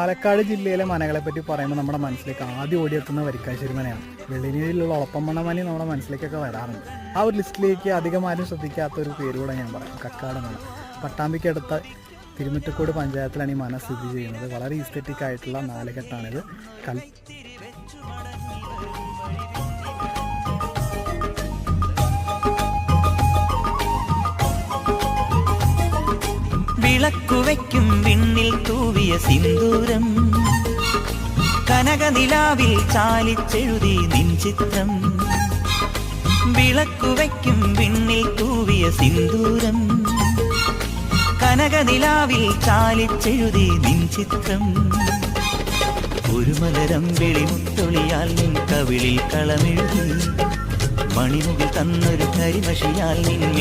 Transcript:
പാലക്കാട് ജില്ലയിലെ മനകളെ പറ്റി പറയുമ്പോൾ നമ്മുടെ മനസ്സിലേക്ക് ആദ്യം ഓടിയെത്തുന്ന വരിക്കാശ്ശേരി മനയാണ്. വെള്ളിനീരിലുള്ള ഒളപ്പമണ്ണ മനി നമ്മുടെ മനസ്സിലേക്കൊക്കെ വരാറുണ്ട്. ആ ഒരു ലിസ്റ്റിലേക്ക് അധികം ആരും ശ്രദ്ധിക്കാത്ത ഒരു പേര് കൂടെ ഞാൻ പറയാം. കക്കാട് മന പട്ടാമ്പിക്കടുത്ത തിരുമുറ്റക്കോട് പഞ്ചായത്തിലാണ് ഈ മന സ്ഥിതി ചെയ്യുന്നത്. വളരെ ഈസ്തറ്റിക് ആയിട്ടുള്ള നാലുകെട്ടാണിത്. കൽ വിളക്കുവയ്ക്കും വിണ്ണിൽ തൂവിയ സിന്ദൂരം. കനകനിലാവിൽ ചാലിച്ചെഴുതി നിൻ ചിത്രം. വിളക്കുവയ്ക്കും വിണ്ണിൽ തൂവിയ സിന്ദൂരം. കനകനിലാവിൽ ചാലിച്ചെഴുതി നിൻ ചിത്രം. ഒരു മലരം വെളിമുത്തൊളിയാൽ നിൻ കവിളിൽ കളമെഴുതി. മണിമുകിൽ തന്നൊരു കരിമഷിയാൽ നിൻ